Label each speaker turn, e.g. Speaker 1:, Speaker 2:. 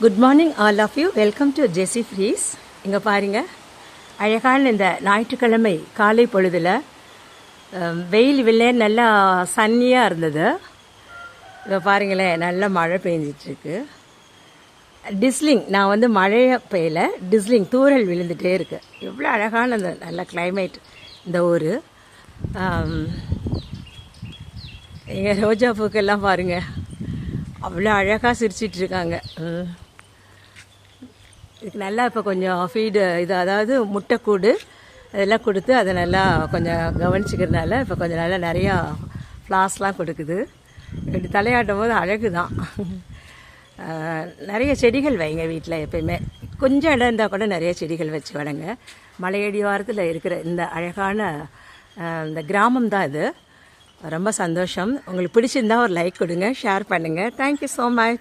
Speaker 1: Good morning all of you welcome to ஜெசி ஃப்ரீஸ் இங்கே பாருங்க. அழகான இந்த ஞாயிற்றுக்கிழமை காலை பொழுதில் வெயில் வில்லே நல்லா சன்னியாக இருந்தது. இப்போ பாருங்களேன் நல்ல மழை பெஞ்சிட்ருக்கு. டிஸ்லிங் நான் வந்து மழையை பெய்யல. டிஸ்லிங் தூறல் விழுந்துகிட்டே இருக்குது எவ்வளோ அழகான அந்த நல்ல கிளைமேட் இந்த ஊர். எங்கள் ரோஜா பூக்கெல்லாம் பாருங்கள் அவ்வளோ அழகாக சிரிச்சிட்ருக்காங்க. ம். இதுக்கு நல்லா இப்போ கொஞ்சம் ஃபீடு இது அதாவது முட்டைக்கூடு அதெல்லாம் கொடுத்து அதை நல்லா கொஞ்சம் கவனிச்சிக்கிறதுனால இப்போ கொஞ்சம் நல்லா நிறையா ஃப்ளாஸ்லாம் கொடுக்குது. இப்படி தலையாட்டும் போது அழகு தான் நிறைய செடிகள் வைங்க வீட்டில் எப்பயுமே. கொஞ்சம் இடம் இருந்தால் கூட நிறைய செடிகள் வச்சு வளங்க மலையடி வாரத்தில் இருக்கிற இந்த அழகான இந்த கிராமம் தான் இது. ரொம்ப சந்தோஷம். உங்களுக்கு பிடிச்சிருந்தா ஒரு லைக் கொடுங்க ஷேர் பண்ணுங்கள் தேங்க்யூ ஸோ மச்